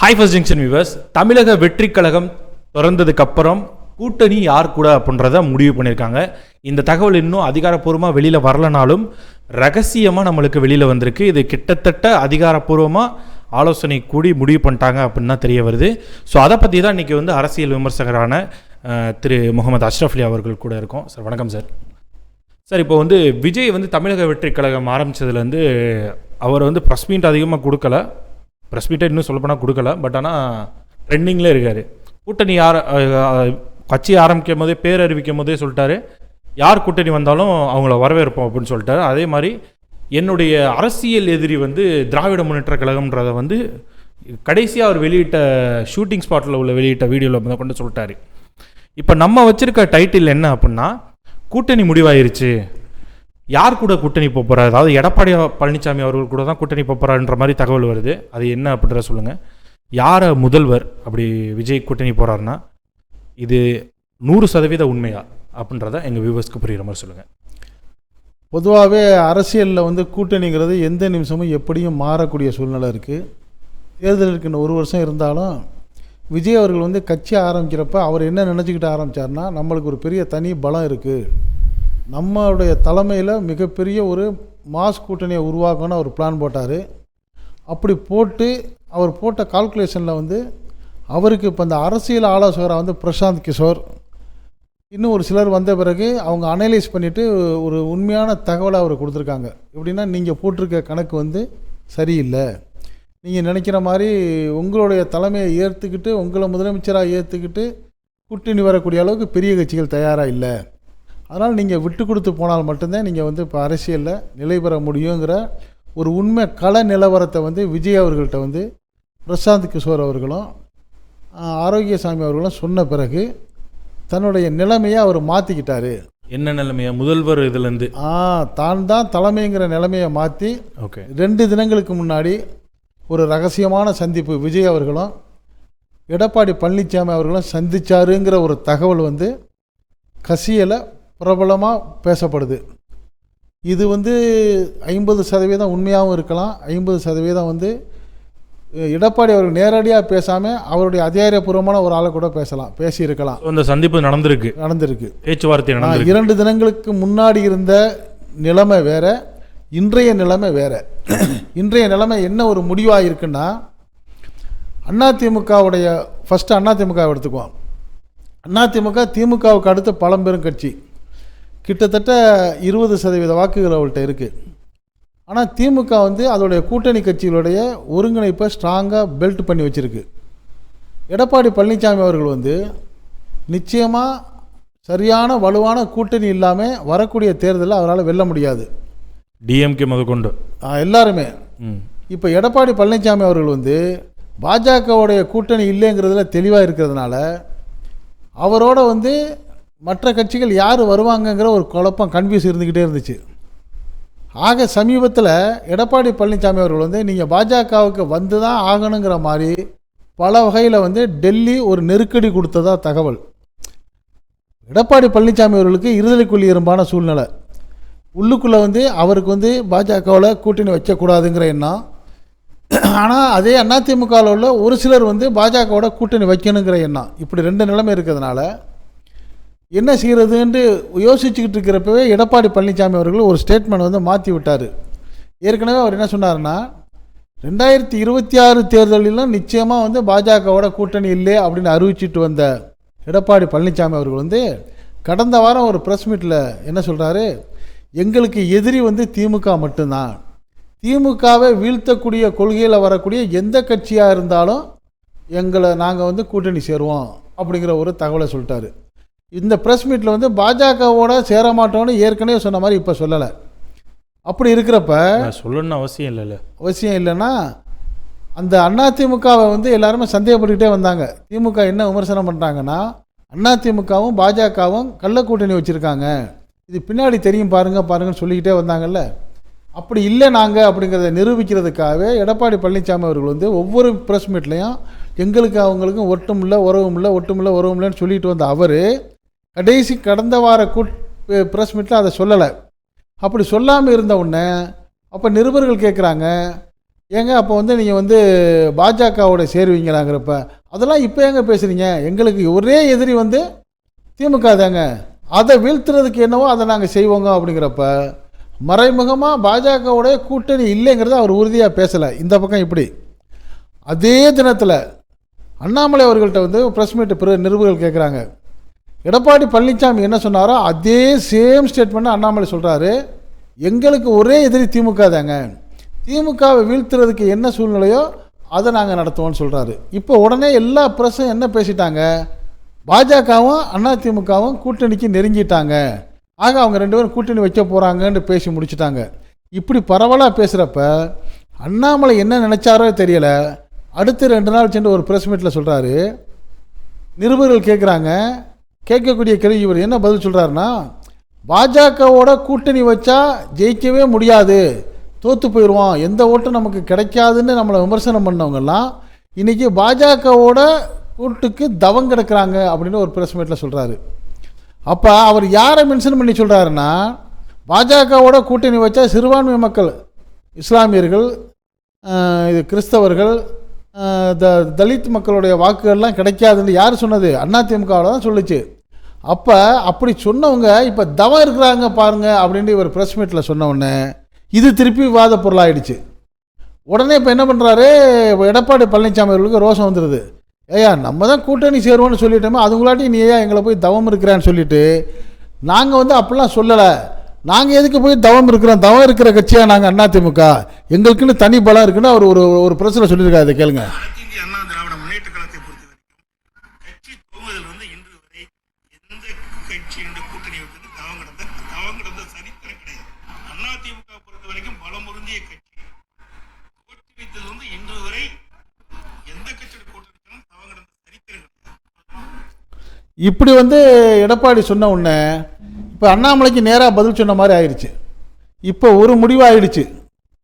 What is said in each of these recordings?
High first junction viewers தமிழக வெற்றி கழகம் திறந்ததுக்கு அப்புறம் கூட்டணி யார் கூட அப்படின்றத முடிவு பண்ணியிருக்காங்க. இந்த தகவல் இன்னும் அதிகாரப்பூர்வமாக வெளியில் வரலனாலும் ரகசியமாக நம்மளுக்கு வெளியில் வந்திருக்கு. இது கிட்டத்தட்ட அதிகாரப்பூர்வமாக ஆலோசனை கூடி முடிவு பண்ணிட்டாங்க அப்படின்னு தான் தெரிய வருது. ஸோ அதை பற்றி தான் இன்றைக்கி வந்து அரசியல் விமர்சகரான திரு முகமது அஷ்ரஃப்லி அவர்கள் கூட இருக்கோம். சார் வணக்கம் சார். சார் இப்போ வந்து விஜய் வந்து தமிழக வெற்றி கழகம் ஆரம்பித்ததுலேருந்து அவர் வந்து ப்ரெஸ் மீட் அதிகமாக கொடுக்கல. ப்ரெஸ் மீட்டை இன்னும் சொல்லப்போனால் கொடுக்கல பட் ஆனால் ட்ரெண்டிங்கில் இருக்கார். கூட்டணி யார் கட்சி ஆரம்பிக்கும் போதே பேர் அறிவிக்கும் போதே சொல்லிட்டாரு. யார் கூட்டணி வந்தாலும் அவங்கள வரவேற்போம் அப்படின்னு சொல்லிட்டாரு. அதே மாதிரி என்னுடைய அரசியல் எதிரி வந்து திராவிட முன்னேற்ற கழகம்ன்றதை வந்து கடைசியாக அவர் வெளியிட்ட ஷூட்டிங் ஸ்பாட்டில் உள்ள வெளியிட்ட வீடியோவில் கொண்டு சொல்லிட்டாரு. இப்போ நம்ம வச்சுருக்க டைட்டில் என்ன அப்படின்னா கூட்டணி முடிவாயிருச்சு. யார் கூட கூட்டணி போக போறா அதாவது எடப்பாடி பழனிசாமி அவர்கள் கூட தான் கூட்டணி போக மாதிரி தகவல் வருது. அது என்ன அப்படின்ற சொல்லுங்கள் யாரை முதல்வர் அப்படி விஜய் கூட்டணி போகிறாருன்னா இது நூறு சதவீத உண்மையா அப்படின்றத எங்கள் வியூவர்ஸ்க்கு புரிகிற மாதிரி சொல்லுங்கள் பொதுவாகவே அரசியலில் வந்து கூட்டணிங்கிறது எந்த நிமிஷமும் எப்படியும் மாறக்கூடிய சூழ்நிலை இருக்குது தேர்தலுக்கு இன்னும் ஒரு வருஷம் இருந்தாலும் விஜய் அவர்கள் வந்து கட்சி ஆரம்பிக்கிறப்ப அவர் என்ன நினச்சிக்கிட்டு ஆரம்பித்தார்னா நம்மளுக்கு ஒரு பெரிய தனி பலம் இருக்குது நம்மளுடைய தலைமையில் மிகப்பெரிய ஒரு மாஸ் கூட்டணியை உருவாக்கணும்னு அவர் பிளான் போட்டார். அப்படி போட்டு அவர் போட்ட கால்குலேஷனில் வந்து அவருக்கு இப்போ இந்த அரசியல் ஆலோசகராக வந்து பிரசாந்த் கிஷோர். இன்னும் ஒரு சிலர் வந்த பிறகு அவங்க அனலைஸ் பண்ணிவிட்டு ஒரு உண்மையான தகவலை அவர் கொடுத்துருக்காங்க. எப்படின்னா நீங்கள் போட்டிருக்க கணக்கு வந்து சரியில்லை. நீங்கள் நினைக்கிற மாதிரி உங்களுடைய தலைமையை ஏற்றுக்கிட்டு உங்களை முதலமைச்சராக ஏற்றுக்கிட்டு கூட்டணி வரக்கூடிய அளவுக்கு பெரிய கட்சிகள் தயாராக இல்லை. அதனால் நீங்கள் விட்டு கொடுத்து போனால் மட்டும்தான் நீங்கள் வந்து இப்போ அரசியலில் நிலை பெற முடியுங்கிற ஒரு உண்மை கள நிலவரத்தை வந்து விஜய் அவர்கள்ட்ட வந்து பிரசாந்த் கிஷோர் அவர்களும் ஆரோக்கியசாமி அவர்களும் சொன்ன பிறகு தன்னுடைய நிலைமையை அவர் மாற்றிக்கிட்டாரு என்ன நிலைமையா? முதல்வர் இதுலேருந்து. ஆ தான் தான் தலைமைங்கிற நிலைமையை மாற்றி ஓகே. ரெண்டு தினங்களுக்கு முன்னாடி ஒரு ரகசியமான சந்திப்பு விஜய் அவர்களும் எடப்பாடி பழனிசாமி அவர்களும் சந்திச்சாருங்கிற ஒரு தகவல் வந்து கசியலை பிரபலமாக பேசப்படுது. இது வந்து ஐம்பது சதவீதம் உண்மையாகவும் இருக்கலாம். ஐம்பது சதவீதம் வந்து எடப்பாடி அவர்கள் நேரடியாக பேசாமல் அவருடைய அதிகாரப்பூர்வமான ஒரு ஆளை கூட பேசலாம் பேசியிருக்கலாம். இந்த சந்திப்பு நடந்திருக்கு. நடந்திருக்கு. பேச்சுவார்த்தை ஆ, நடந்திருக்கு. இரண்டு தினங்களுக்கு முன்னாடி இருந்த நிலைமை வேற இன்றைய நிலைமை வேற. இன்றைய நிலைமை என்ன ஒரு முடிவாக இருக்குன்னா அதிமுகவுடைய ஃபஸ்ட்டு அதிமுக எடுத்துக்குவோம். அதிமுக திமுகவுக்கு அடுத்த பழம்பெரும் கட்சி. கிட்டத்தட்ட இருபது சதவீத வாக்குகள் அவள்கிட்ட இருக்குது ஆனால் திமுக வந்து அதோடைய கூட்டணி கட்சிகளுடைய ஒருங்கிணைப்பை ஸ்ட்ராங்காக பெல்ட் பண்ணி வச்சுருக்கு. எடப்பாடி பழனிசாமி அவர்கள் வந்து நிச்சயமாக சரியான வலுவான கூட்டணி இல்லாமல் வரக்கூடிய தேர்தலில் அவரால் வெல்ல முடியாது. டிஎம்கே முதற்கொண்டு. எல்லாருமே. இப்போ எடப்பாடி பழனிசாமி அவர்கள் வந்து பாஜகவுடைய கூட்டணி இல்லைங்கிறதுல தெளிவாக இருக்கிறதுனால அவரோட வந்து மற்ற கட்சிகள் யார் வருவாங்கங்கிற ஒரு குழப்பம் கன்ஃபியூஸ் இருந்துக்கிட்டே இருந்துச்சு. ஆக சமீபத்தில் எடப்பாடி பழனிசாமி அவர்கள் வந்து நீங்கள் பாஜகவுக்கு வந்து தான் ஆகணுங்கிற மாதிரி பல வகையில் வந்து டெல்லி ஒரு நெருக்கடி கொடுத்ததா தகவல். எடப்பாடி பழனிசாமி அவர்களுக்கு இருதலைக்குள்ளி இரும்பான சூழ்நிலை. உள்ளுக்குள்ளே வந்து அவருக்கு வந்து பாஜகவில் கூட்டணி வைக்கக்கூடாதுங்கிற எண்ணம். ஆனால் அதே அதிமுகவில் உள்ள ஒரு சிலர் வந்து பாஜகவோட கூட்டணி வைக்கணுங்கிற எண்ணம். இப்படி ரெண்டு நிலைமை இருக்கிறதுனால என்ன செய்கிறதுன்ட்டு யோசிச்சுக்கிட்டு இருக்கிறப்பவே எடப்பாடி பழனிசாமி அவர்கள் ஒரு ஸ்டேட்மெண்ட் வந்து மாற்றி விட்டார். ஏற்கனவே அவர் என்ன சொன்னார்னா ரெண்டாயிரத்தி இருபத்தி ஆறு தேர்தலிலும் நிச்சயமாக வந்து பாஜகவோட கூட்டணி இல்லை அப்படின்னு அறிவிச்சிட்டு வந்த எடப்பாடி பழனிசாமி அவர்கள் வந்து கடந்த வாரம் ஒரு ப்ரெஸ் மீட்டில் என்ன சொல்கிறாரு எங்களுக்கு எதிரி வந்து திமுக மட்டும்தான். திமுகவை வீழ்த்தக்கூடிய கொள்கையில் வரக்கூடிய எந்த கட்சியாக இருந்தாலும் எங்களை நாங்கள் வந்து கூட்டணி சேருவோம் அப்படிங்கிற ஒரு தகவலை சொல்லிட்டாரு. இந்த ப்ரெஸ் மீட்டில் வந்து பாஜகவோட சேர மாட்டோம்னு ஏற்கனவே சொன்ன மாதிரி இப்போ சொல்லலை. அப்படி இருக்கிறப்ப சொல்லணும்னு அவசியம் இல்லைல்ல. அவசியம் இல்லைன்னா அந்த அதிமுகவை வந்து எல்லாருமே சந்தேகப்பட்டுக்கிட்டே வந்தாங்க. திமுக என்ன விமர்சனம் பண்ணுறாங்கன்னா அதிமுகவும் பாஜகவும் கள்ள கூட்டணி வச்சுருக்காங்க. இது பின்னாடி தெரியும் பாருங்க பாருங்கன்னு சொல்லிக்கிட்டே வந்தாங்கல்ல. அப்படி இல்லை நாங்கள் அப்படிங்கிறத நிரூபிக்கிறதுக்காகவே எடப்பாடி பழனிசாமி அவர்கள் வந்து ஒவ்வொரு ப்ரெஸ் மீட்லேயும் எங்களுக்கு அவங்களுக்கும் ஒட்டும் இல்லை உறவும் இல்லை ஒட்டும் இல்லை உறவும் இல்லைன்னு சொல்லிட்டு வந்த அவர் கடைசி கடந்த வார கூட் ப்ரெஸ் மீட்டில் அதை சொல்லலை. அப்படி சொல்லாமல் இருந்த உடனே அப்போ நிருபர்கள் கேட்குறாங்க ஏங்க அப்போ வந்து நீங்கள் வந்து பாஜகவோட சேருவீங்களாங்கிறப்ப அதெல்லாம் இப்போ ஏங்க பேசுகிறீங்க எங்களுக்கு ஒரே எதிரி வந்து திமுக தாங்க. அதை வீழ்த்துறதுக்கு என்னவோ அதை நாங்கள் செய்வோங்க அப்படிங்கிறப்ப மறைமுகமாக பாஜகவுடைய கூட்டணி இல்லைங்கிறத அவர் உறுதியாக பேசலை. இந்த பக்கம் இப்படி. அதே தினத்தில் அண்ணாமலை அவர்கள்ட்ட வந்து ப்ரெஸ் மீட் பிற நிருபர்கள் கேட்குறாங்க எடப்பாடி பழனிசாமி என்ன சொன்னாரோ அதே சேம் ஸ்டேட்மெண்ட் அண்ணாமலை சொல்கிறாரு எங்களுக்கு ஒரே எதிரி திமுக தாங்க. திமுகவை வீழ்த்துறதுக்கு என்ன சூழ்நிலையோ அதை நாங்கள் நடத்துவோம்னு சொல்கிறாரு இப்போ உடனே எல்லா ப்ரெஸ்ஸும் என்ன பேசிட்டாங்க? பாஜகவும் அதிமுகவும் கூட்டணிக்கு நெருங்கிட்டாங்க. ஆக அவங்க ரெண்டு பேரும் கூட்டணி வைக்க போகிறாங்கன்னு பேசி முடிச்சிட்டாங்க. இப்படி பரவலாக பேசுகிறப்ப அண்ணாமலை என்ன நினச்சாரோ தெரியலை. அடுத்து ரெண்டு நாள் சென்று ஒரு ப்ரெஸ் மீட்டில் சொல்கிறாரு நிருபர்கள் கேட்குறாங்க கேட்கக்கூடிய கேள்வி இவர் என்ன பதில் சொல்கிறாருன்னா பாஜகவோட கூட்டணி வச்சா ஜெயிக்கவே முடியாது. தோற்று போயிடுவோம் எந்த ஓட்டும் நமக்கு கிடைக்காதுன்னு நம்மளை விமர்சனம் பண்ணவங்கெல்லாம் இன்றைக்கி பாஜகவோட கூட்டுக்கு தவம் கிடக்கிறாங்க அப்படின்னு ஒரு ப்ரெஸ் மீட்டில் சொல்கிறாரு அப்போ அவர் யாரை மென்ஷன் பண்ணி சொல்கிறாருன்னா பாஜகவோட கூட்டணி வச்சா சிறுபான்மை மக்கள் இஸ்லாமியர்கள் இது கிறிஸ்தவர்கள் த தலித் மக்களுடைய வாக்குகள்லாம் கிடைக்காதுன்னு யார் சொன்னது? அதிமுகவில் தான் சொல்லுச்சு. அப்போ அப்படி சொன்னவங்க இப்போ தவம் இருக்கிறாங்க பாருங்கள் அப்படின்ட்டு இவர் ப்ரெஸ் மீட்டில் சொன்ன இது திருப்பி விவாத பொருளாயிடுச்சு. உடனே இப்போ என்ன பண்ணுறாரு எடப்பாடி பழனிசாமி அவர்களுக்கு ரோஷம் வந்துடுது ஏய்யா நம்ம தான் கூட்டணி சேருவோன்னு சொல்லிட்டோமே அதுங்களாட்டி நீ ஏன் எங்களை போய் தவம் இருக்கிறான்னு சொல்லிட்டு நாங்கள் வந்து அப்படிலாம் சொல்லலை. நாங்கள் எதுக்கு போய் தவம் இருக்கிறோம்? தவம் இருக்கிற கட்சியாக நாங்கள் அதிமுக? எங்களுக்குன்னு தனி பலம் இருக்குன்னு அவர் ஒரு ஒரு பிரச்சனை சொல்லியிருக்காரு. அதை கேளுங்க. அண்ணா இப்படி வந்து எடப்பாடி சொன்ன உடனே இப்போ அண்ணாமலைக்கு நேராக பதில் சொன்ன மாதிரி ஆயிடுச்சு. இப்போ ஒரு முடிவாயிடுச்சு.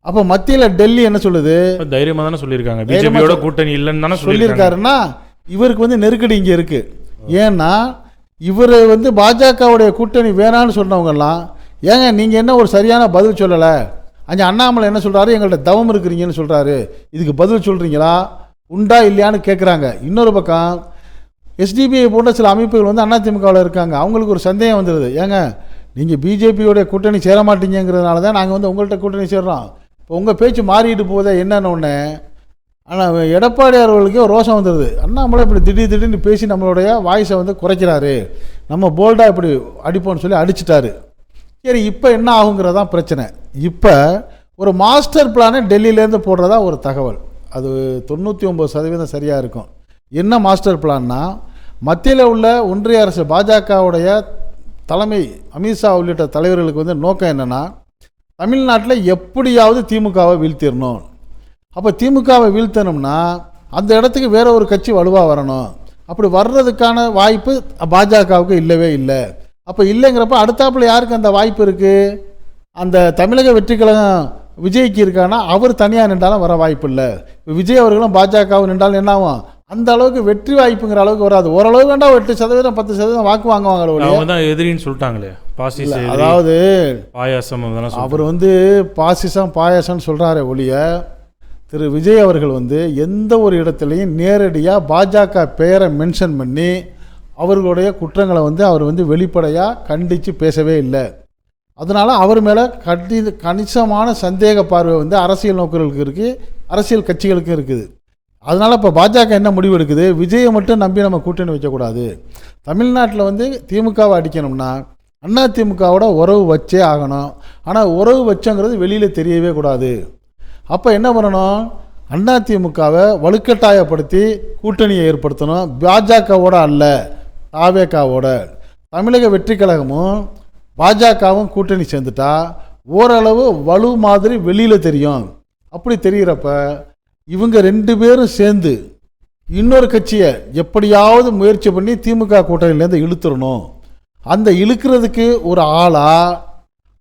அப்போ மத்தியில் டெல்லி என்ன சொல்லுது? தைரியமா தானே சொல்லியிருக்காங்க. பிஜேபியோட கூட்டணி இல்லைன்னு தானே சொல்லியிருக்காருன்னா இவருக்கு வந்து நெருக்கடி இங்கே இருக்கு. ஏன்னா இவர் வந்து பாஜகவுடைய கூட்டணி வேணான்னு சொன்னவங்கெல்லாம் ஏங்க நீங்கள் என்ன ஒரு சரியான பதில் சொல்லலை? அங்கே அண்ணாமலை என்ன சொல்கிறாரு எங்கள்கிட்ட தவம் இருக்கிறீங்கன்னு சொல்கிறாரு இதுக்கு பதில் சொல்கிறீங்களா உண்டா இல்லையான்னு கேட்குறாங்க இன்னொரு பக்கம் எஸ்டிபிஐ போன்ற சில அமைப்புகள் வந்து அதிமுகவில் இருக்காங்க. அவங்களுக்கு ஒரு சந்தேகம் வந்துடுது ஏங்க நீங்கள் பிஜேபியோடைய கூட்டணி சேர மாட்டீங்கிறதுனால தான் நாங்கள் வந்து உங்கள்கிட்ட கூட்டணி சேர்றோம். இப்போ உங்கள் பேச்சு மாறிட்டு போதே என்னென்ன ஒன்று ஆனால் எடப்பாடி அவர்களுக்கே ஒரு ரோஷம் வந்துடுது அண்ணாமலை இப்படி திடீர் திடீர்னு பேசி நம்மளுடைய வாய்ஸை வந்து குறைக்கிறாரு. நம்ம போல்டாக இப்படி அடிப்போம்னு சொல்லி அடிச்சிட்டாரு. சரி இப்போ என்ன ஆகுங்கிறதான் பிரச்சனை. இப்போ ஒரு மாஸ்டர் பிளானை டெல்லியிலேருந்து போடுறதா ஒரு தகவல். அது தொண்ணூற்றி ஒம்பது சதவீதம் சரியாக இருக்கும். என்ன மாஸ்டர் பிளான்னா மத்தியில் உள்ள ஒன்றிய அரசு பாஜகவுடைய தலைமை அமித்ஷா உள்ளிட்ட தலைவர்களுக்கு வந்து நோக்கம் என்னென்னா தமிழ்நாட்டில் எப்படியாவது திமுகவை வீழ்த்திடணும் அப்போ திமுகவை வீழ்த்தணும்னா அந்த இடத்துக்கு வேற ஒரு கட்சி வலுவாக வரணும். அப்படி வர்றதுக்கான வாய்ப்பு பாஜகவுக்கு இல்லவே இல்லை. அப்போ இல்லைங்கிறப்ப அடுத்தாப்புல யாருக்கு அந்த வாய்ப்பு இருக்குது அந்த தமிழக வெற்றி கழகம் விஜய்க்கு இருக்கானா? அவர் தனியாக நின்றாலும் வர வாய்ப்பு இல்லை. விஜய் அவர்களும் பாஜகவும் நின்றாலும் என்ன ஆகும்? அந்த அளவுக்கு வெற்றி வாய்ப்புங்கிற அளவுக்கு வராது ஓரளவு வேண்டாம் எட்டு சதவீதம் பத்து சதவீதம் வாக்கு வாங்குவாங்க. அவங்க தான் எதிரின்னு சொல்லிட்டாங்களே பாசிச அதாவது பாயாசம். அவர் வந்து பாசிசம் பாயாசம்னு சொல்கிறாரே ஒழிய திரு விஜய் அவர்கள் வந்து எந்த ஒரு இடத்துலையும் நேரடியாக பாஜக பெயரை மென்ஷன் பண்ணி அவர்களுடைய குற்றங்களை வந்து அவர் வந்து வெளிப்படையாக கண்டித்து பேசவே இல்லை அதனால் அவர் மேலே கடி கணிசமான சந்தேக பார்வை வந்து அரசியல் நோக்கர்களுக்கு இருக்குது அரசியல் கட்சிகளுக்கும் இருக்குது அதனால் இப்போ பாஜக என்ன முடிவு எடுக்குது? விஜயை மட்டும் நம்பி நம்ம கூட்டணி வைக்கக்கூடாது. தமிழ்நாட்டில் வந்து திமுகவை அடிக்கணும்னா அண்ணா திமுகவோட உறவு வச்சே ஆகணும். ஆனால் உறவு வச்சங்கிறது வெளியில் தெரியவே கூடாது. அப்போ என்ன பண்ணணும்? அண்ணா திமுகவை வலுக்கட்டாயப்படுத்தி கூட்டணியை ஏற்படுத்தணும். பாஜகவோட அல்ல தாவேக்காவோட தமிழக வெற்றி கழகமும் பாஜகவும் கூட்டணி சேர்ந்துட்டா ஓரளவு வலு மாதிரி வெளியில் தெரியும். அப்படி தெரிகிறப்ப இவங்க ரெண்டு பேரும் சேர்ந்து இன்னொரு கட்சியை எப்படியாவது முயற்சி பண்ணி திமுக கூட்டணியிலேருந்து இழுத்துடணும் அந்த இழுக்கிறதுக்கு ஒரு ஆளாக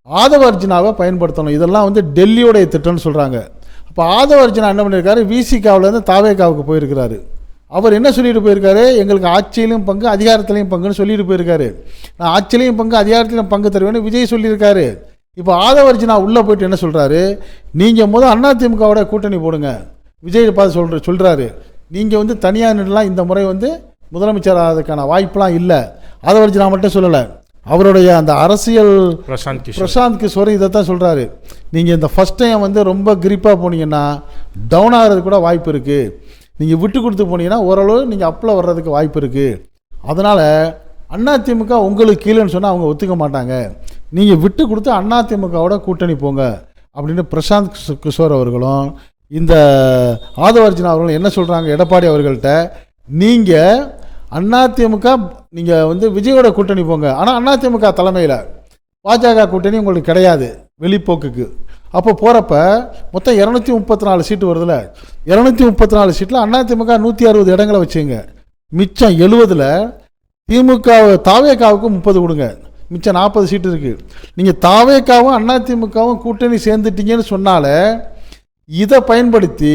ஆதவர்ஜுனாவை பயன்படுத்தணும். இதெல்லாம் வந்து டெல்லியோடைய திட்டம்னு சொல்கிறாங்க அப்போ ஆதவர்ஜுனா என்ன பண்ணியிருக்காரு விசிகாவிலேருந்து தாவேகாவுக்கு போயிருக்கிறாரு. அவர் என்ன சொல்லிட்டு போயிருக்காரு? எங்களுக்கு ஆட்சியிலும் பங்கு அதிகாரத்திலையும் பங்குன்னு சொல்லிட்டு போயிருக்காரு. நான் ஆட்சியிலையும் பங்கு அதிகாரத்திலையும் பங்கு தருவேன்னு விஜய் சொல்லியிருக்காரு. இப்போ ஆதவர்ஜினா உள்ளே போயிட்டு என்ன சொல்கிறாரு நீங்கள் முதல் அதிமுகவோட கூட்டணி போடுங்க. விஜய் பார்த்து சொல்கிற சொல்கிறாரு நீங்கள் வந்து தனியாக நின்றுலாம் இந்த முறை வந்து முதலமைச்சர் ஆகிறதுக்கான வாய்ப்பெலாம் இல்லை. ஆதவர்ஜினா மட்டும் சொல்லலை. அவருடைய அந்த அரசியல் பிரசாந்த் கிஷோர். பிரசாந்த் கிஷோர் இதை தான் சொல்கிறாரு நீங்கள் இந்த ஃபஸ்ட் டைம் வந்து ரொம்ப கிரிப்பாக போனீங்கன்னா டவுன் ஆகிறது கூட வாய்ப்பு இருக்குது நீங்கள் விட்டு கொடுத்து போனீங்கன்னா ஓரளவு நீங்கள் அப்பில் வர்றதுக்கு வாய்ப்பு இருக்குது அதனால் அதிமுக உங்களுக்கு கீழேன்னு சொன்னால் அவங்க ஒத்துக்க மாட்டாங்க. நீங்கள் விட்டு கொடுத்து அதிமுகவோட கூட்டணி போங்க. அப்படின்னு பிரசாந்த் கிஷோ- கிஷோர் அவர்களும் இந்த ஆதவர்ஜினா அவர்களும் என்ன சொல்கிறாங்க எடப்பாடி அவர்கள்ட்ட நீங்கள் அதிமுக நீங்கள் வந்து விஜயோட கூட்டணி போங்க. ஆனால் அதிமுக தலைமையில் பாஜக கூட்டணி உங்களுக்கு கிடையாது வெளிப்போக்குக்கு. அப்போ போகிறப்ப மொத்தம் இரநூத்தி முப்பத்தி நாலு சீட்டு வருதுல்ல இரநூத்தி முப்பத்தி நாலு சீட்டில் அதிமுக நூற்றி அறுபது இடங்களை வச்சுங்க. மிச்சம் எழுபதில் திமுக தாவேக்காவுக்கு முப்பது கொடுங்க. மிச்சம் நாற்பது சீட்டு இருக்குது நீங்கள் தாவேக்காவும் அதிமுகவும் கூட்டணி சேர்ந்துட்டீங்கன்னு சொன்னாலே இதை பயன்படுத்தி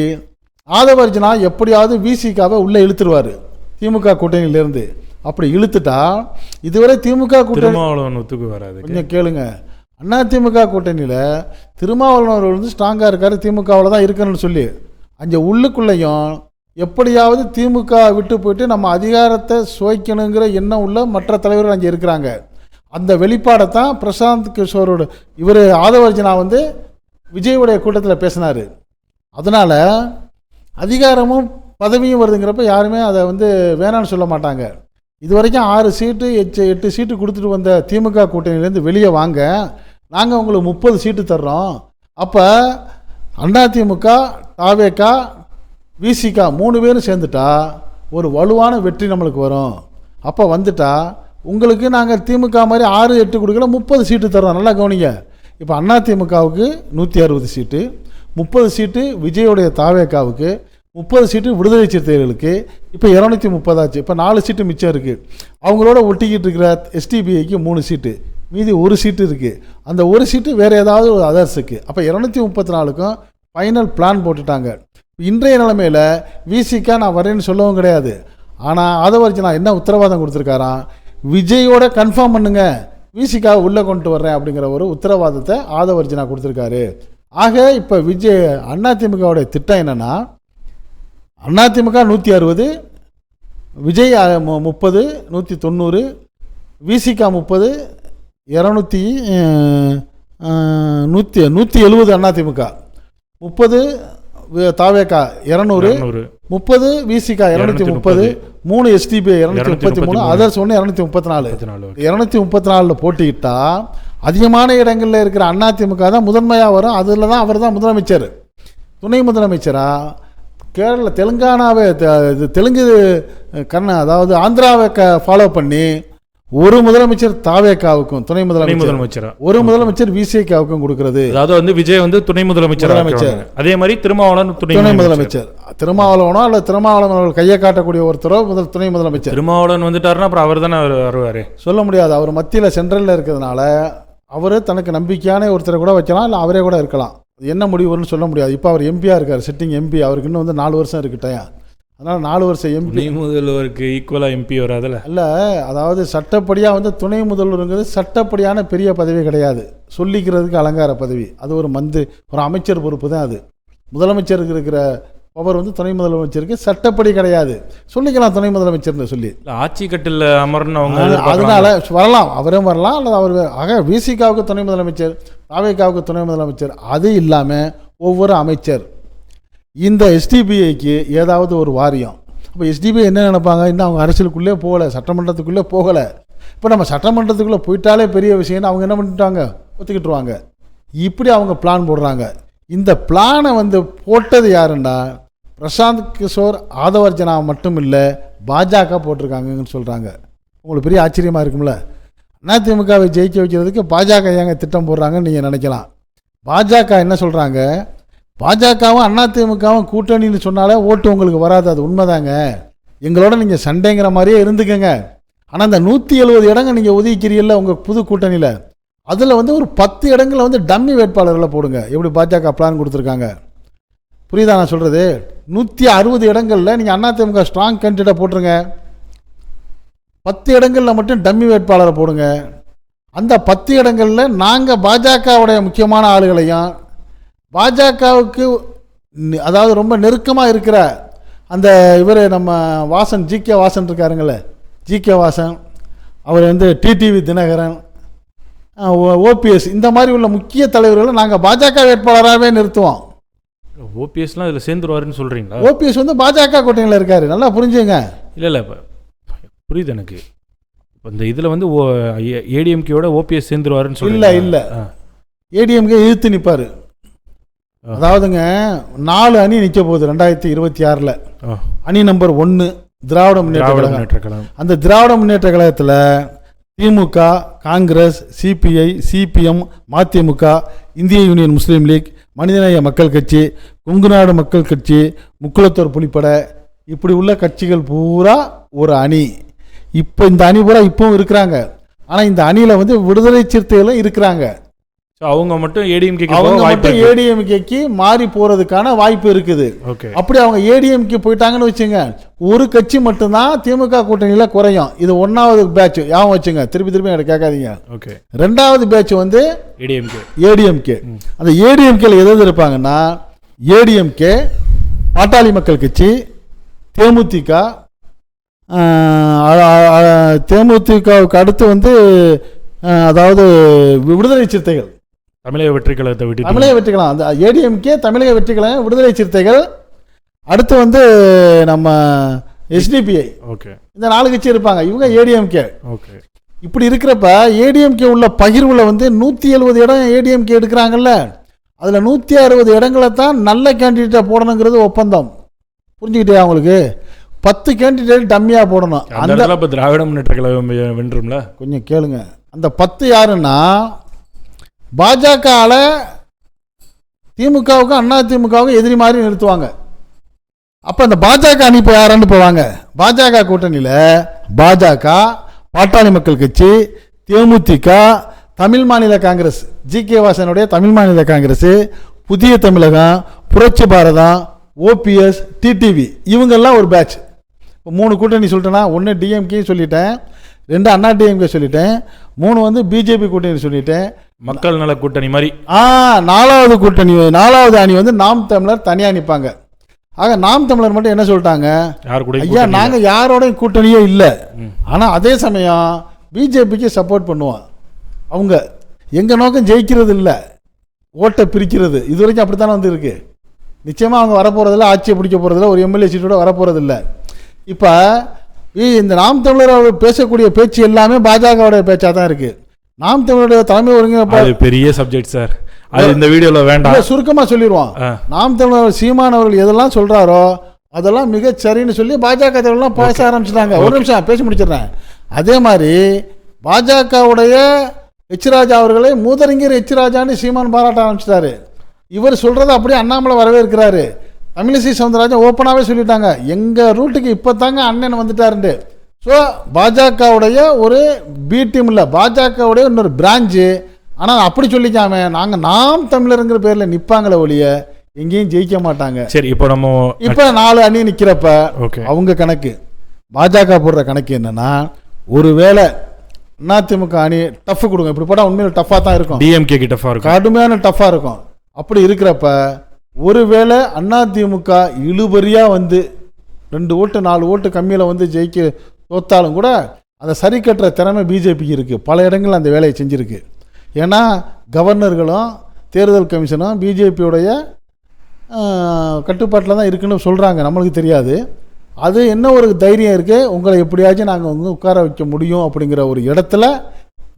ஆதவர்ஜனா எப்படியாவது விசிகாவை உள்ளே இழுத்துருவார். திமுக கூட்டணியிலேருந்து. அப்படி இழுத்துட்டா இதுவரை திமுக கூட்டணி ஒத்துக்கு வராது. கொஞ்சம் கேளுங்க. அதிமுக கூட்டணியில் திருமாவளவன் வந்து ஸ்ட்ராங்காக இருக்காரு திமுகவில் தான் இருக்கணும்னு சொல்லி. அங்கே உள்ளுக்குள்ளேயும் எப்படியாவது திமுக விட்டு போயிட்டு நம்ம அதிகாரத்தை சுவைக்கணுங்கிற எண்ணம் உள்ள மற்ற தலைவர்கள் அங்கே இருக்கிறாங்க. அந்த வெளிப்பாடை தான் பிரசாந்த் கிஷோரோட இவர் ஆதவர்ஜனா வந்து விஜயுடைய கூட்டத்தில் பேசினார். அதனால் அதிகாரமும் பதவியும் வருதுங்கிறப்ப யாருமே அதை வந்து வேணான்னு சொல்ல மாட்டாங்க. இது வரைக்கும் ஆறு சீட்டு எட்டு எட்டு சீட்டு கொடுத்துட்டு வந்த திமுக கூட்டணியிலேருந்து வெளியே வாங்க. நாங்கள் உங்களுக்கு முப்பது சீட்டு தர்றோம். அப்போ அதிமுக தாவேக்கா விசிகா மூணு பேரும் சேர்ந்துட்டா ஒரு வலுவான வெற்றி நம்மளுக்கு வரும். அப்போ வந்துட்டா உங்களுக்கு நாங்கள் திமுக மாதிரி ஆறு எட்டு கொடுக்கல முப்பது சீட்டு தர்றோம். நல்லா கவனிங்க. இப்போ அதிமுகவுக்கு நூற்றி அறுபது சீட்டு முப்பது சீட்டு விஜயோடைய தாவேக்காவுக்கு முப்பது சீட்டு விடுதலை சிறுத்தைகளுக்கு இப்போ இரநூத்தி முப்பதாச்சு இப்போ நாலு சீட்டு மிச்சம் இருக்குது அவங்களோட ஒட்டிக்கிட்டு இருக்கிற எஸ்டிபிஐக்கு மூணு சீட்டு மீதி ஒரு சீட்டு இருக்குது அந்த ஒரு சீட்டு வேறு ஏதாவது ஒரு அதர்ஸுக்கு அப்போ இரநூத்தி முப்பத்தி நாலுக்கும் ஃபைனல் பிளான் போட்டுட்டாங்க. இன்றைய நிலைமையில் விசிக்கா நான் வரேன்னு சொல்லவும் கிடையாது. ஆனால் அதை வரைச்சி நான் என்ன உத்தரவாதம் கொடுத்துருக்காராம்? விஜயோட கன்ஃபார்ம் பண்ணுங்கள் விசிகா உள்ளே கொண்டு வர்றேன் அப்படிங்கிற ஒரு உத்தரவாதத்தை ஆதவர்ஜனா கொடுத்துருக்காரு. ஆக இப்போ விஜய் அதிமுகவுடைய திட்டம் என்னென்னா அதிமுக நூற்றி அறுபது விஜய் முப்பது நூற்றி தொண்ணூறு விசிகா முப்பது இரநூத்தி நூற்றி நூற்றி எழுபது அதிமுக முப்பது தாவேக்கா இரநூறு முப்பது விசிகா இரநூத்தி முப்பது மூணு எஸ்டிபி இரநூத்தி முப்பத்தி மூணு. அதர்ஸ் ஒன்று இரநூத்தி முப்பத்தி நாலு. இரநூத்தி முப்பத்தி நாலில் போட்டிக்கிட்டா அதிகமான இடங்களில் இருக்கிற அதிமுக தான் முதன்மையாக வரும். அதில் தான் அவர் தான் முதலமைச்சர். துணை முதலமைச்சரா? கேரள தெலுங்கானாவை இது தெலுங்கு கர்ண அதாவது ஆந்திராவை க ஃபாலோ பண்ணி ஒரு முதலமைச்சர் தாவேக்காவுக்கும் துணை முதலமைச்சர் முதலமைச்சரா? ஒரு முதலமைச்சர் விசிகாவுக்கும் கொடுக்கறது. அதாவது வந்து விஜய் வந்து துணை முதலமைச்சர் முதலமைச்சர். அதே மாதிரி திருமாவளவன் துணை துணை முதலமைச்சர். திருமாவளவனோ அல்லது திருமாவளவன் அவர்கள் கையை காட்டக்கூடிய ஒருத்தரோ முதல் துணை முதலமைச்சர். திருமாவளவன் வந்துட்டாருன்னா அப்புறம் அவர் தானே வருவாரு. சொல்ல முடியாது. அவர் மத்தியில் சென்ட்ரலில் இருக்கிறதுனால அவர் தனக்கு நம்பிக்கையான ஒருத்தரை கூட வைக்கலாம் இல்லை அவரே கூட இருக்கலாம். என்ன முடிவுன்னு சொல்ல முடியாது. இப்போ அவர் எம்பியாக இருக்கார் சிட்டிங் எம்பி அவருக்கு இன்னும் வந்து நாலு வருஷம் இருக்கட்டையா அதனால் நாலு வருஷம் எம்பி துணை முதல்வருக்கு ஈக்குவலா எம்பி வராதுல்ல அல்ல அதாவது சட்டப்படியாக வந்து துணை முதல்வருங்கிறது சட்டப்படியான பெரிய பதவி கிடையாது. சொல்லிக்கிறதுக்கு அலங்கார பதவி. அது ஒரு மந்திரி ஒரு அமைச்சர் பொறுப்பு தான் அது. முதலமைச்சருக்கு இருக்கிற பவர் வந்து துணை முதலமைச்சருக்கு சட்டப்படி கிடையாது. சொல்லிக்கலாம் துணை முதலமைச்சர்னு சொல்லி. இல்ல, ஆட்சி கட்டில் எதிர்பார்க்கறாங்க. அதனால வரலாம். அவரும் வரலாம். அல்லது அவர் ஆக விசிகாவுக்கு துணை முதலமைச்சர் தாவேக்காவுக்கு துணை முதலமைச்சர் அது இல்லாமல் ஒவ்வொரு அமைச்சர் இந்த எஸ்டிபிஐக்கு ஏதாவது ஒரு வாரியம். அப்போ எஸ்டிபிஐ என்ன நினைப்பாங்க? இன்னும் அவங்க அரசியலுக்குள்ளே போகலை சட்டமன்றத்துக்குள்ளே போகலை. இப்போ நம்ம சட்டமன்றத்துக்குள்ளே போயிட்டாலே பெரிய விஷயம்னு அவங்க என்ன பண்ணிட்டாங்க? ஒத்துக்கிட்டுருவாங்க. இப்படி அவங்க பிளான் போடுறாங்க. இந்த பிளானை வந்து போட்டது யாருன்னா பிரசாந்த் கிஷோர் ஆதவர்ஜனா மட்டும் இல்லை பாஜக போட்டிருக்காங்கன்னு சொல்கிறாங்க உங்களுக்கு பெரிய ஆச்சரியமாக இருக்கும்ல? அதிமுகவை ஜெயிக்க வைக்கிறதுக்கு பாஜக ஏங்க திட்டம் போடுறாங்கன்னு நீங்கள் நினைக்கலாம். பாஜக என்ன சொல்கிறாங்க பாஜகவும் அதிமுகவும் கூட்டணின்னு சொன்னாலே ஓட்டு உங்களுக்கு வராது அது உண்மைதாங்க. எங்களோட நீங்கள் சண்டைங்கிற மாதிரியே இருந்துக்கங்க. ஆனால் அந்த நூற்றி எழுபது இடங்கள் நீங்கள் ஒதுக்கிறீல்ல உங்கள் புது கூட்டணியில் அதில் வந்து ஒரு பத்து இடங்களில் வந்து டம்மி வேட்பாளர்களை போடுங்க. எப்படி பாஜக பிளான் கொடுத்துருக்காங்க. புரியுதா நான் சொல்கிறது நூற்றி அறுபது இடங்களில் நீங்கள் அதிமுக ஸ்ட்ராங் கேண்டிடேட் போட்டுருங்க. பத்து இடங்களில் மட்டும் டம்மி வேட்பாளரை போடுங்க. அந்த பத்து இடங்களில் நாங்கள் பாஜகவுடைய முக்கியமான ஆளுகளையும் பாஜகவுக்கு அதாவது ரொம்ப நெருக்கமாக இருக்கிற அந்த இவர் நம்ம வாசன் ஜி கே வாசன் இருக்காருங்களே ஜி கே வாசன் அவர் வந்து டிடிவி தினகரன் ஓபிஎஸ் இந்த மாதிரி உள்ள முக்கிய தலைவர்களை நாங்கள் பாஜக வேட்பாளராகவே நிறுத்துவோம் ஓபிஎஸ்லாம் இதில் சேர்ந்துருவாருன்னு சொல்கிறீங்களா ஓபிஎஸ் வந்து பாஜக கூட்டணியில் இருக்காரு நல்லா புரிஞ்சுங்க இல்லை இல்லை இப்போ புரியுது எனக்கு இந்த இதில் வந்து ஏடிஎம்கேயோட ஓபிஎஸ் சேர்ந்துருவாருன்னு இல்ல, சொல்றீங்களா? இல்ல. ஆ. ஏடிஎம்கே இழுத்து நிற்பார். அதாவதுங்க நாலு அணி நிற்க போகுது ரெண்டாயிரத்தி இருபத்தி ஆறில். அணி நம்பர் ஒன்று திராவிட முன்னேற்ற திராவிட கழகம். முன்னேற்ற கழகம். அந்த திராவிட முன்னேற்ற கழகத்தில் திமுக காங்கிரஸ் சிபிஐ சிபிஎம் மதிமுக இந்திய யூனியன் முஸ்லீம் லீக் மனிதநேய மக்கள் கட்சி கொங்குநாடு மக்கள் கட்சி முக்குளத்தூர் புலிப்படை இப்படி உள்ள கட்சிகள் பூரா ஒரு அணி. இப்போ இந்த அணி பூரா இப்பவும் இருக்கிறாங்க. ஆனால் இந்த அணியில் வந்து விடுதலை சிறுத்தைகளும் இருக்கிறாங்க. ஸோ அவங்க மட்டும் ஏடிஎம்கே அவங்க மட்டும் ஏடிஎம்கேக்கு மாறி போறதுக்கான வாய்ப்பு இருக்குது. ஓகே அப்படி அவங்க ஏடிஎம்கே போயிட்டாங்கன்னு வச்சுங்க ஒரு கட்சி மட்டும்தான் திமுக கூட்டணியில குறையும். இது ஒன்னாவது பேட்ச் யாவும் வச்சுங்க. திருப்பி திருப்பி எனக்கு கேட்காதீங்க. ஓகே ரெண்டாவது பேட்ச் வந்து ஏடிஎம்கே ஏடிஎம்கே அந்த ஏடிஎம்கேல எது எது இருப்பாங்கன்னா ஏடிஎம்கே பாட்டாளி மக்கள் கட்சி தேமுதிக தேமுதிகவுக்கு அடுத்து வந்து அதாவது விடுதலை சிறுத்தைகள். தமிழக வெற்றி கழகத்தை விட்டு தமிழக வெற்றிக்கலாம் அந்த ஏடிஎம்கே தமிழக வெற்றிக்கலாம் விடுதலை சிறுத்தைகள் அடுத்து வந்து நம்ம எஸ்டிபிஐ ஓகே இந்த நாலு கட்சி இருப்பாங்க இவங்க ஏடிஎம்கே ஓகே இப்படி இருக்கிறப்ப ஏடிஎம்கே உள்ள பகிர்வுல வந்து நூற்றி எழுபது இடம் ஏடிஎம்கே எடுக்கிறாங்கல்ல அதில் நூற்றி அறுபது இடங்களை தான் நல்ல கேண்டிடேட்டை போடணுங்கிறது ஒப்பந்தம். புரிஞ்சுக்கிட்டே அவங்களுக்கு பத்து கேண்டிடேட் டம்மியாக போடணும். அந்த இப்போ திராவிட முன்னேற்ற கழகம் வென்றும்ல? கொஞ்சம் கேளுங்க. அந்த பத்து யாருன்னா பாஜகவில் திமுகவுக்கும் அண்ணா திமுகவுக்கும் எதிரி மாதிரி நிறுத்துவாங்க. அப்போ அந்த பாஜக அணி இப்போ யாருன்னு போவாங்க? பாஜக கூட்டணியில் பாஜக பாட்டாளி மக்கள் கட்சி தேமுதிக தமிழ் மாநில காங்கிரஸ் ஜி கே வாசனுடைய தமிழ் மாநில காங்கிரஸ் புதிய தமிழகம் புரட்சி பாரதம் ஓபிஎஸ் டிடிவி இவங்கெல்லாம் ஒரு பேட்ச் இப்போ மூணு கூட்டணி சொல்லிட்டேன்னா ஒன்று டிஎம்கே சொல்லிட்டேன் ரெண்டு அண்ணா டிஎம்கே சொல்லிட்டேன் மூணு வந்து பிஜேபி கூட்டணி சொல்லிட்டேன் மக்கள் நல கூட்டணி மாதிரி. ஆ நாலாவது கூட்டணி நாலாவது அணி வந்து நாம் தமிழர் தனியாக நிற்பாங்க ஆக நாம் தமிழர் மட்டும் என்ன சொல்லிட்டாங்க? யார் கூட ஐயா நாங்கள் யாரோடையும் கூட்டணியே இல்லை. ஆனால் அதே சமயம் பிஜேபிக்கு சப்போர்ட் பண்ணுவோம் அவங்க எங்கள் நோக்கம் ஜெயிக்கிறது இல்லை. ஓட்டை பிரிக்கிறது. இது வரைக்கும் அப்படித்தானே வந்து இருக்கு நிச்சயமாக அவங்க வரப்போகிறதில்ல ஆட்சியை பிடிக்க போகிறதில்ல ஒரு எம்எல்ஏ சீட்டோட வரப்போகிறதில்ல இப்போ இந்த நாம் தமிழர் அவர் பேசக்கூடிய பேச்சு எல்லாமே பாஜகவுடைய பேச்சாக தான் இருக்குது நாம் தமிழருடைய தலைமை ஒருங்கிணைப்பாளர் பெரிய சப்ஜெக்ட் சார் அது இந்த வீடியோல வேண்டாம். இல்ல, சுருக்கமா சொல்லிடுவோம். நாம் தமிழர் சீமான் அவர்கள் எதெல்லாம் சொல்றாரோ அதெல்லாம் மிகச் சரின்னு சொல்லி பாஜக தலைவர்கள்லாம் பேச ஆரம்பிச்சிட்டாங்க. ஒரு நிமிஷம் பேசி முடிச்சிடுறேன். அதே மாதிரி பாஜகவுடைய எச் ராஜா அவர்களை மூதறிஞர் எச் ராஜான்னு சீமான் பாராட்ட ஆரம்பிச்சிட்டாரு. இவர் சொல்றதை அப்படியே அண்ணாமலை வரவேற்கிறாரு. தமிழிசை சவுந்தரராஜன் ஓப்பனாகவே சொல்லிட்டாங்க. எங்கள் ரூட்டுக்கு இப்போ தாங்க அண்ணன் வந்துட்டாருண்டு ஸோ பாஜகவுடைய ஒரு பி டீம் இல்லை பாஜகவுடைய இன்னொரு பிரான்ச்சு ஆனால் அப்படி சொல்லிக்காம நாங்கள் நாம் தமிழருங்கிற பேரில் நிற்பாங்களே ஒழிய எங்கேயும் ஜெயிக்க மாட்டாங்க. சரி இப்போ நம்ம இப்போ நாலு அணி நிற்கிறப்ப ஓகே. அவங்க கணக்கு. பாஜக போடுற கணக்கு என்னன்னா ஒருவேளை அதிமுக அணி டஃப் கொடுங்க. இப்படி போட்டால் உண்மையில் டஃப்பாக தான் இருக்கும். டிஎம்கே ஃபா இருக்கும். கடுமையான டஃப்பாக இருக்கும். அப்படி இருக்கிறப்ப ஒருவேளை அதிமுக இழுபறியாக வந்து ரெண்டு ஓட்டு நாலு ஓட்டு கம்மியில் வந்து ஜெயிக்க தோத்தாலும் கூட அதை சரி கட்டுற திறமை பிஜேபிக்கு இருக்குது பல இடங்களில் அந்த வேலையை செஞ்சுருக்கு. ஏன்னா கவர்னர்களும் தேர்தல் கமிஷனும் பிஜேபியுடைய கட்டுப்பாட்டில் தான் இருக்குன்னு சொல்கிறாங்க நம்மளுக்கு தெரியாது. அது என்ன ஒரு தைரியம் இருக்குது உங்களை எப்படியாச்சும் நாங்கள் வந்து உட்கார வைக்க முடியும் அப்படிங்கிற ஒரு இடத்துல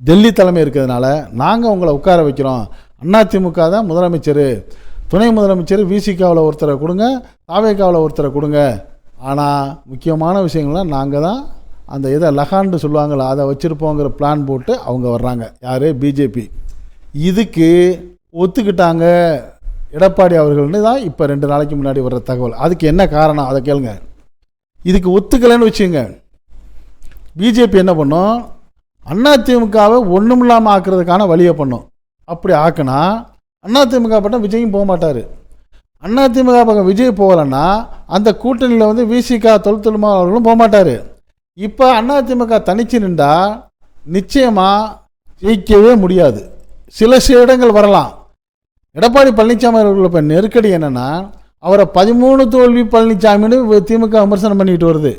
டெல்லி தலைமை இருக்கிறதுனால நாங்கள் உங்களை உட்கார வைக்கிறோம். அதிமுக தான் முதலமைச்சர். துணை முதலமைச்சர் விசிகாவில் ஒருத்தரை கொடுங்க தாவேகாவில் ஒருத்தரை கொடுங்க. ஆனால் முக்கியமான விஷயங்கள்லாம் நாங்கள் தான் அந்த இதை லகான்னு சொல்லுவாங்களா அதை வச்சுருப்போங்கிற பிளான் போட்டு அவங்க வர்றாங்க. யார்? பிஜேபி இதுக்கு ஒத்துக்கிட்டாங்க எடப்பாடி அவர்கள்னு தான் இப்போ ரெண்டு நாளைக்கு முன்னாடி வர்ற தகவல். அதுக்கு என்ன காரணம்? அதை கேளுங்க. இதுக்கு ஒத்துக்கலைன்னு வச்சுங்க பிஜேபி என்ன பண்ணும்? அதிமுகவை ஒன்றும் இல்லாமல் ஆக்குறதுக்கான வழியை பண்ணும். அப்படி ஆக்குனா அதிமுக பட்டம் விஜயும் போக மாட்டார். அதிமுக பக்கம் விஜய் போகலைன்னா அந்த கூட்டணியில் வந்து விசிகா தொல் அவர்களும் போக மாட்டார். இப்போ அதிமுக தனிச்சு நின்றா நிச்சயமாக ஜெயிக்கவே முடியாது. சில சில இடங்கள் வரலாம். எடப்பாடி பழனிசாமி அவர்கள் இப்போ நெருக்கடி என்னன்னா அவரை பதிமூணு தோல்வி பழனிசாமின்னு திமுக விமர்சனம் பண்ணிக்கிட்டு வருது.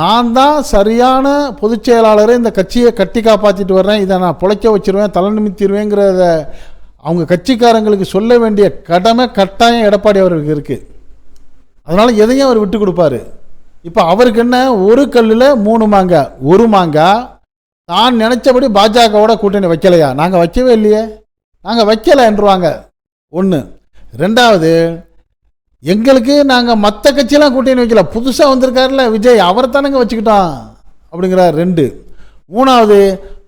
நான் தான் சரியான பொதுச் செயலாளரை இந்த கட்சியை கட்டி காப்பாற்றிட்டு வர்றேன். இதை நான் பிழைக்க வச்சிருவேன் தலை நிமித்திடுவேங்கிறத அவங்க கட்சிக்காரங்களுக்கு சொல்ல வேண்டிய கடமை கட்டாயம் எடப்பாடி அவர்களுக்கு இருக்குது அதனால் எதையும் அவர் விட்டு கொடுப்பாரு. இப்போ அவருக்கு என்ன? ஒரு கல்லில் மூணு மாங்காய் ஒரு மாங்காய் தான் நினச்சபடி பாஜகவோட கூட்டணி வைக்கலையா? நாங்கள் வைக்கவே இல்லையே. நாங்கள் வைக்கலைன்றுவாங்க ஒன்று ரெண்டாவது எங்களுக்கு நாங்கள் மற்ற கட்சியெலாம் கூட்டணி வைக்கல. புதுசாக வந்திருக்காருல விஜய். அவரை தானங்க வச்சுக்கிட்டோம். அப்படிங்கிறார். ரெண்டு. மூணாவது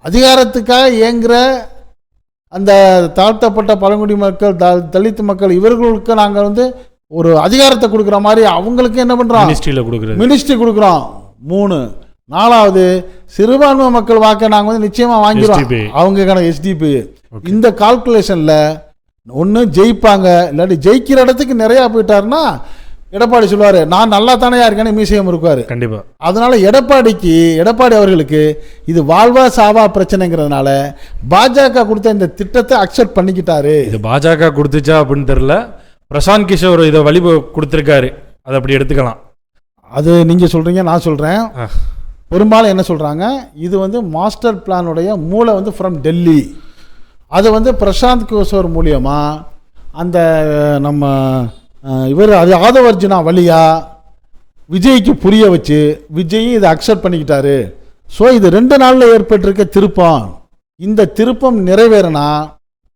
அதிகாரத்துக்காக இயங்குற அந்த தாழ்த்தப்பட்ட பழங்குடி மக்கள் த தலித் மக்கள் இவர்களுக்கு நாங்கள் வந்து ஒரு அதிகாரத்தை கொடுக்குற மாதிரி அவங்களுக்கு என்ன பண்ணுறோம் மினிஸ்ட்ரியில கொடுக்குறது. மினிஸ்ட்ரி கொடுக்குறோம். மூணு. நாலாவது சிறுபான்மை மக்கள் வாக்கை நாங்கள் வந்து நிச்சயமாக வாங்கிடுவோம் SDPI. அவங்க கணக்கு எஸ்டிபி இந்த கால்குலேஷனில் ஒன்று ஜெயிப்பாங்க இல்லாட்டி ஜெயிக்கிற இடத்துக்கு நிறையா போயிட்டாருன்னா எடப்பாடி சொல்லுவார் நான் நல்லா தானே இருக்கேன்னு மீசியம் இருக்குவார் கண்டிப்பா. அதனால எடப்பாடிக்கு எடப்பாடி அவர்களுக்கு இது வாழ்வா சாவா பிரச்சனைங்கிறதுனால பாஜக கொடுத்த இந்த திட்டத்தை அக்செப்ட் பண்ணிக்கிட்டாரு. இது பாஜக கொடுத்துச்சா அப்படின்னு தெரியல. பிரசாந்த் கிஷோர் இதை வழி கொடுத்துருக்காரு. அதை அப்படி எடுத்துக்கலாம். அது நீங்கள் சொல்கிறீங்க நான் சொல்கிறேன். பெரும்பாலும் என்ன சொல்கிறாங்க இது வந்து மாஸ்டர் பிளானுடைய மூளை வந்து ஃப்ரம் டெல்லி அது வந்து பிரசாந்த் கிஷோர் மூலியமாக அந்த நம்ம இவர் அது ஆதவர்ஜுனா வழியா விஜய்க்கு புரிய வச்சு விஜய் இதை அக்செப்ட் பண்ணிக்கிட்டாரு. ஸோ இது ரெண்டு நாளில் ஏற்பட்டிருக்க திருப்பம். இந்த திருப்பம் நிறைவேறினா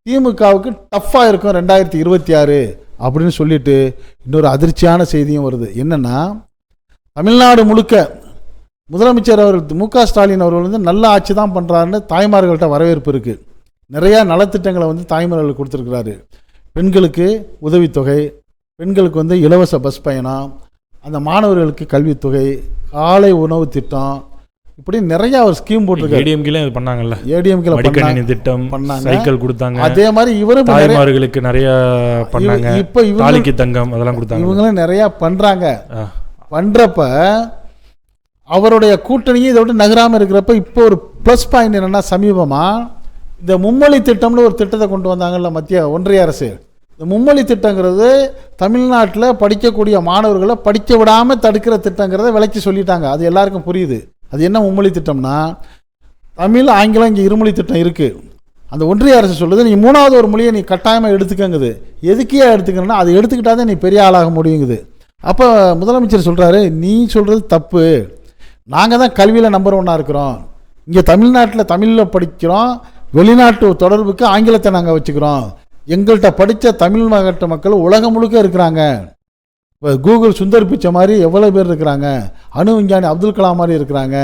திமுகவுக்கு டஃப்பாக இருக்கும் ரெண்டாயிரத்தி இருபத்தி ஆறு. அப்படின்னு சொல்லிட்டு இன்னொரு அதிர்ச்சியான செய்தியும் வருது. என்னென்னா தமிழ்நாடு முழுக்க முதலமைச்சர் அவர் மு க ஸ்டாலின் அவர்கள் வந்து நல்ல ஆட்சி தான் பண்ணுறாருன்னு தாய்மார்கள்ட்ட வரவேற்பு இருக்குது நிறையா நலத்திட்டங்களை வந்து தாய்மார்கள் கொடுத்துருக்குறாரு. பெண்களுக்கு உதவித்தொகை பெண்களுக்கு வந்து இலவச பஸ் பயணம் அந்த மாணவர்களுக்கு கல்வித்தொகை காலை உணவு திட்டம் இப்படி நிறைய அவர் ஸ்கீம் போட்டிருக்காரு ஏடிஎம்கில இது பண்ணாங்கல்ல. ஏடிஎம்கில் மடிக்கணினி திட்டம் பண்ணாங்க. சைக்கிள் கொடுத்தாங்க. அதே மாதிரி இவரும் தாய்மார்களுக்கு நிறைய பண்ணாங்க. இப்ப இவங்க தாலிக்கு தங்கம் அதெல்லாம் கொடுத்தாங்க. இவங்களும் நிறையா பண்ணுறாங்க. பண்ணுறப்ப அவருடைய கூட்டணியும் இதை விட்டு நகராமல் இருக்கிறப்ப இப்போ ஒரு ப்ளஸ் பாயிண்ட் என்னென்னா சமீபமாக இந்த மும்மொழி திட்டம்னு ஒரு திட்டத்தை கொண்டு வந்தாங்கல்ல மத்திய ஒன்றிய அரசு. இந்த மும்மொழி திட்டங்கிறது தமிழ்நாட்டில் படிக்கக்கூடிய மாணவர்களை படிக்க விடாமல் தடுக்கிற திட்டங்கிறத விளக்கி சொல்லிட்டாங்க. அது எல்லாருக்கும் புரியுது. அது என்ன மும்மொழி திட்டம்னா தமிழ் ஆங்கிலம் இங்கே இருமொழி திட்டம் இருக்குது அந்த ஒன்றிய அரசு சொல்லுது நீ மூணாவது ஒரு மொழியை நீ கட்டாயமாக எடுத்துக்கங்குது. எதுக்கே எடுத்துக்கணும்னா அதை எடுத்துக்கிட்டாதான் நீ பெரிய ஆளாக முடியுங்குது. அப்போ முதலமைச்சர் சொல்கிறாரு நீ சொல்கிறது தப்பு. நாங்கள் தான் கல்வியில் நம்பர் ஒன்னாக இருக்கிறோம். இங்கே தமிழ்நாட்டில் தமிழில் படிக்கிறோம். வெளிநாட்டு தொடர்புக்கு ஆங்கிலத்தை நாங்கள் வச்சுக்கிறோம். எங்கள்கிட்ட படித்த தமிழ் மகட்ட மக்கள் உலகம் முழுக்க இருக்கிறாங்க. இப்போ கூகுள் சுந்தர் பிச்சை மாதிரி எவ்வளோ பேர் இருக்கிறாங்க? அணு விஞ்ஞானி அப்துல் கலாம் மாதிரி இருக்கிறாங்க.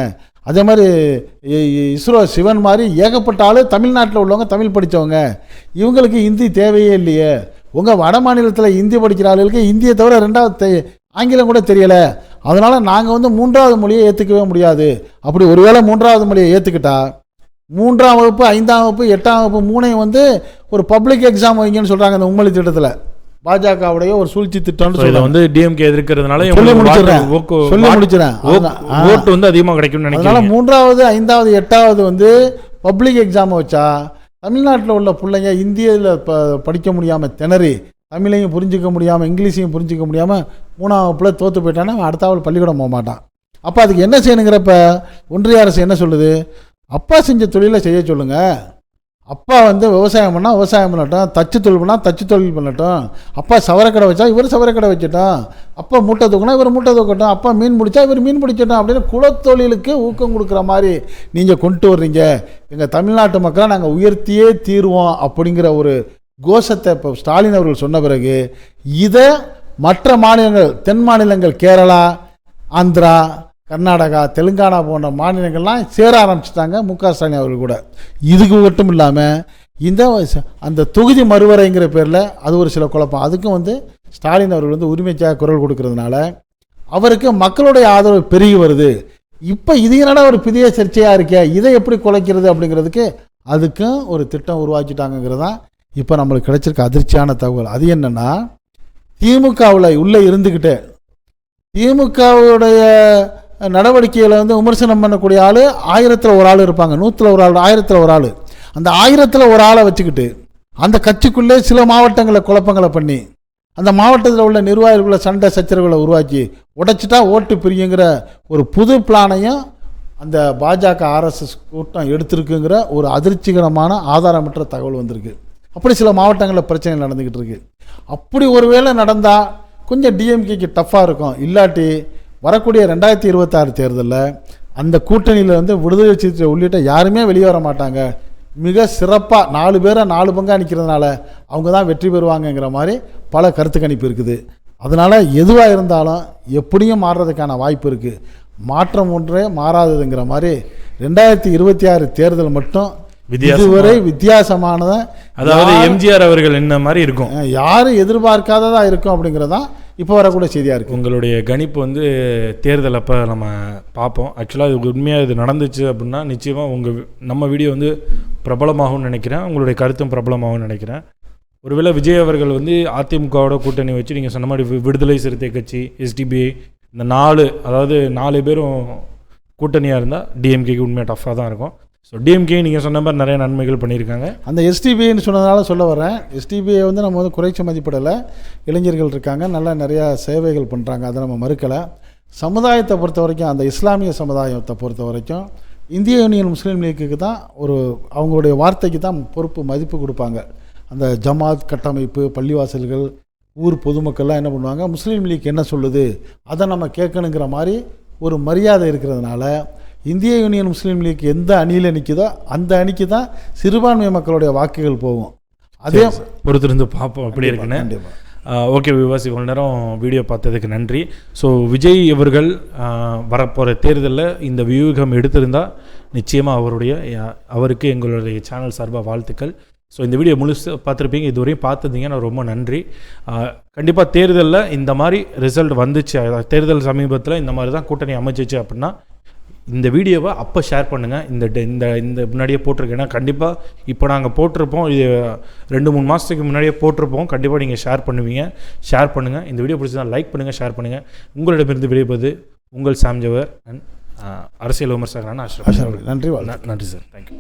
அதே மாதிரி இஸ்ரோ சிவன் மாதிரி ஏகப்பட்ட ஆள் தமிழ்நாட்டில் உள்ளவங்க தமிழ் படித்தவங்க இவங்களுக்கு ஹிந்தி தேவையே இல்லையே. உங்கள் வட மாநிலத்தில் ஹிந்தி படிக்கிற ஆளுகளுக்கு ஹிந்தியை தவிர ரெண்டாவது ஆங்கிலம் கூட தெரியலை. அதனால் நாங்கள் வந்து மூன்றாவது மொழியை ஏற்றுக்கவே முடியாது. அப்படி ஒருவேளை மூன்றாவது மொழியை ஏற்றுக்கிட்டா மூன்றாம் வகுப்பு ஐந்தாம் வகுப்பு எட்டாம் வகுப்பு மூணையும் வந்து ஒரு பப்ளிக் எக்ஸாம் வைங்கன்னு சொல்கிறாங்க இந்த உம்மொழி திட்டத்தில். பாஜகவுடைய ஒரு சூழ்ச்சி திட்டம்னு சொல்றாங்க வந்து டிஎம்கே எதிர்க்கிறதுனால சொல்லி முடிச்சிடுறேன். சொல்லி முடிச்சிடுறேன். ஓட்டு வந்து அதிகமா கிடைக்கும்னு நினைக்கிறேன் மூன்றாவது ஐந்தாவது எட்டாவது வந்து பப்ளிக் எக்ஸாம் வச்சா தமிழ்நாட்டில் உள்ள பிள்ளைங்க இந்தியில் ப படிக்க முடியாமல் திணறி தமிழையும் புரிஞ்சிக்க முடியாமல் இங்கிலீஷையும் புரிஞ்சிக்க முடியாமல் மூணாவது வகுப்புல தோற்று போயிட்டான்னா அடுத்தாவது பள்ளிக்கூடம் போக மாட்டான். அப்போ அதுக்கு என்ன செய்யணுங்கிறப்ப ஒன்றிய அரசு என்ன சொல்லுது? அப்பா செஞ்ச தொழிலை செய்ய சொல்லுங்க. அப்பா வந்து விவசாயம் பண்ணால் விவசாயம் பண்ணட்டும் தச்சு தொழில் பண்ணால் தச்சு தொழில் பண்ணட்டும். அப்பா சவரக்கடை வச்சா இவர் சவரக்கடை வச்சுட்டோம் அப்பா மூட்டை தூக்கினா இவர் மூட்டை தூக்கட்டும். அப்பா மீன் பிடிச்சா இவர் மீன் பிடிச்சிட்டோம் அப்படின்னு குலத்தொழிலுக்கு ஊக்கம் கொடுக்குற மாதிரி நீங்கள் கொண்டு வர்றீங்க. எங்கள் தமிழ்நாட்டு மக்களை நாங்கள் உயர்த்தியே தீருவோம் அப்படிங்கிற ஒரு கோஷத்தை இப்போ ஸ்டாலின் அவர்கள் சொன்ன பிறகு இதை மற்ற மாநிலங்கள் தென் மாநிலங்கள் கேரளா ஆந்திரா கர்நாடகா தெலுங்கானா போன்ற மாநிலங்கள்லாம் சேர ஆரம்பிச்சிட்டாங்க மு க ஸ்டாலின் அவர்கள் கூட. இதுக்கு மட்டும் இல்லாமல் இந்த அந்த தொகுதி மறுவரைங்கிற பேரில் அது ஒரு சில குழப்பம். அதுக்கும் வந்து ஸ்டாலின் அவர்கள் வந்து உரிமைக்காக குரல் கொடுக்கறதுனால அவருக்கு மக்களுடைய ஆதரவு பெருகி வருது. இப்போ இது என்னடா ஒரு புதிய சர்ச்சையாக இருக்கே? இதை எப்படி குலைக்கிறது அப்படிங்கிறதுக்கு அதுக்கும் ஒரு திட்டம் உருவாக்கிட்டாங்கங்கிறது தான் இப்போ நம்மளுக்கு கிடைச்சிருக்க அதிர்ச்சியான தகவல். அது என்னென்னா திமுகவில் உள்ளே இருந்துக்கிட்டு திமுகவுடைய நடவடிக்கையில் வந்து விமர்சனம் பண்ணக்கூடிய ஆள் ஆயிரத்தில் ஒரு ஆள் இருப்பாங்க. நூற்றில் ஒரு ஆள் ஆயிரத்தில் ஒரு ஆள். அந்த ஆயிரத்தில் ஒரு ஆளை வச்சுக்கிட்டு அந்த கட்சிக்குள்ளே சில மாவட்டங்களில் குழப்பங்களை பண்ணி அந்த மாவட்டத்தில் உள்ள நிர்வாகிகளை சண்டை சச்சரவுகளை உருவாக்கி உடைச்சிட்டா ஓட்டு பிரியுங்கிற ஒரு புது பிளானையும் அந்த பாஜக ஆர்எஸ்எஸ் கூட்டம் எடுத்திருக்குங்கிற ஒரு அதிர்ச்சிகரமான ஆதாரமற்ற தகவல் வந்திருக்கு. அப்படி சில மாவட்டங்களில் பிரச்சனை நடந்துக்கிட்டு இருக்கு. அப்படி ஒருவேளை நடந்தால் கொஞ்சம் டிஎம்கேக்கு டஃப்பாக இருக்கும். இல்லாட்டி வரக்கூடிய ரெண்டாயிரத்தி இருபத்தாறு தேர்தலில் அந்த கூட்டணியில் வந்து விடுதலை சிறுத்தை உள்ளிட்ட யாருமே வெளியே வர மாட்டாங்க. மிக சிறப்பாக நாலு பேரை நாலு பங்காக நிற்கிறதுனால அவங்க தான் வெற்றி பெறுவாங்கங்கிற மாதிரி பல கருத்து கணிப்பு இருக்குது. அதனால் எதுவாக இருந்தாலும் எப்படியும் மாறுறதுக்கான வாய்ப்பு இருக்குது மாற்றம் ஒன்றே மாறாததுங்கிற மாதிரி ரெண்டாயிரத்தி இருபத்தி ஆறு தேர்தல் மட்டும் இதுவரை வித்தியாசமானதை அதாவது எம்ஜிஆர் அவர்கள் என்ன மாதிரி இருக்கும்? யாரும் எதிர்பார்க்காததா இருக்கும் அப்படிங்கிறதான் இப்போ வரக்கூடிய செய்தியாக இருக்குது உங்களுடைய கணிப்பு வந்து தேர்தல் அப்போ நம்ம பார்ப்போம். ஆக்சுவலாக இது உண்மையாக இது நடந்துச்சு அப்படின்னா நிச்சயமாக உங்கள் நம்ம வீடியோ வந்து பிரபலமாகும்னு நினைக்கிறேன். உங்களுடைய கருத்தும் பிரபலமாகும்னு நினைக்கிறேன். ஒருவேளை விஜய் அவர்கள் வந்து அதிமுகவோட கூட்டணி வச்சு நீங்கள் சொன்ன மாதிரி வி- விடுதலை சிறுத்தை கட்சி எஸ்டிபிஐ இந்த நாலு அதாவது நாலு பேரும் கூட்டணியாக இருந்தால் டிஎம்கேக்கு உண்மையாக டஃப்பாக தான் இருக்கும். ஸோ டிஎம்கே நீங்கள் சொன்ன மாதிரி நிறைய நன்மைகள் பண்ணியிருக்காங்க. அந்த எஸ்டிபின்னு சொன்னதுனால சொல்ல வரேன் எஸ்டிபியை வந்து நம்ம வந்து குறைச்ச மதிப்பிடலை. இளைஞர்கள் இருக்காங்க. நல்லா நிறையா சேவைகள் பண்ணுறாங்க அதை நம்ம மறுக்கலை. சமுதாயத்தை பொறுத்த வரைக்கும் அந்த இஸ்லாமிய சமுதாயத்தை பொறுத்த வரைக்கும் இந்திய யூனியன் முஸ்லீம் லீக்குக்கு தான் ஒரு அவங்களுடைய வார்த்தைக்கு தான் பொறுப்பு மதிப்பு கொடுப்பாங்க. அந்த ஜமாத் கட்டமைப்பு பள்ளிவாசல்கள் ஊர் பொதுமக்கள்லாம் என்ன பண்ணுவாங்க? முஸ்லீம் லீக் என்ன சொல்லுது? அதை நம்ம கேட்கணுங்கிற மாதிரி ஒரு மரியாதை இருக்கிறதுனால இந்திய யூனியன் முஸ்லீம் லீக் எந்த அணியில் நிற்குதோ அந்த அணிக்கு தான் சிறுபான்மை மக்களுடைய வாக்குகள் போகும். அதே பொறுத்திருந்து பார்ப்போம் அப்படி இருக்குன்னு. ஓகே விவாசி இவ்வளோ நேரம் வீடியோ பார்த்ததுக்கு நன்றி. ஸோ விஜய் அவர்கள் ஆஹ், வரப்போகிற தேர்தலில் இந்த வியூகம் எடுத்திருந்தால் நிச்சயமாக அவருடைய அவருக்கு எங்களுடைய சேனல் சார்பாக வாழ்த்துக்கள். ஸோ இந்த வீடியோ முழுசு பார்த்துருப்பீங்க இதுவரையும் பார்த்துருந்தீங்கன்னா ரொம்ப நன்றி. கண்டிப்பாக தேர்தலில் இந்த மாதிரி ரிசல்ட் வந்துச்சு. தேர்தல் சமீபத்தில் இந்த மாதிரி தான் கூட்டணி அமைச்சிச்சு அப்படின்னா இந்த வீடியோவை அப்போ ஷேர் பண்ணுங்கள் இந்த இந்த இந்த முன்னாடியே போட்டிருக்கேன் ஏன்னா கண்டிப்பாக இப்போ நாங்கள் போட்டிருப்போம். இது ரெண்டு மூணு மாதத்துக்கு முன்னாடியே போட்டிருப்போம். கண்டிப்பாக நீங்கள் ஷேர் பண்ணுவீங்க. ஷேர் பண்ணுங்கள் இந்த வீடியோ பிடிச்சதா லைக் பண்ணுங்கள் ஷேர் பண்ணுங்கள் உங்களிடமிருந்து விடைபெறுவது உங்கள் சாம்ஜவர் அண்ட் அரசியல் விமர்சகரான அஷ்ரஃப் நன்றி நன்றி சார். தேங்க்யூ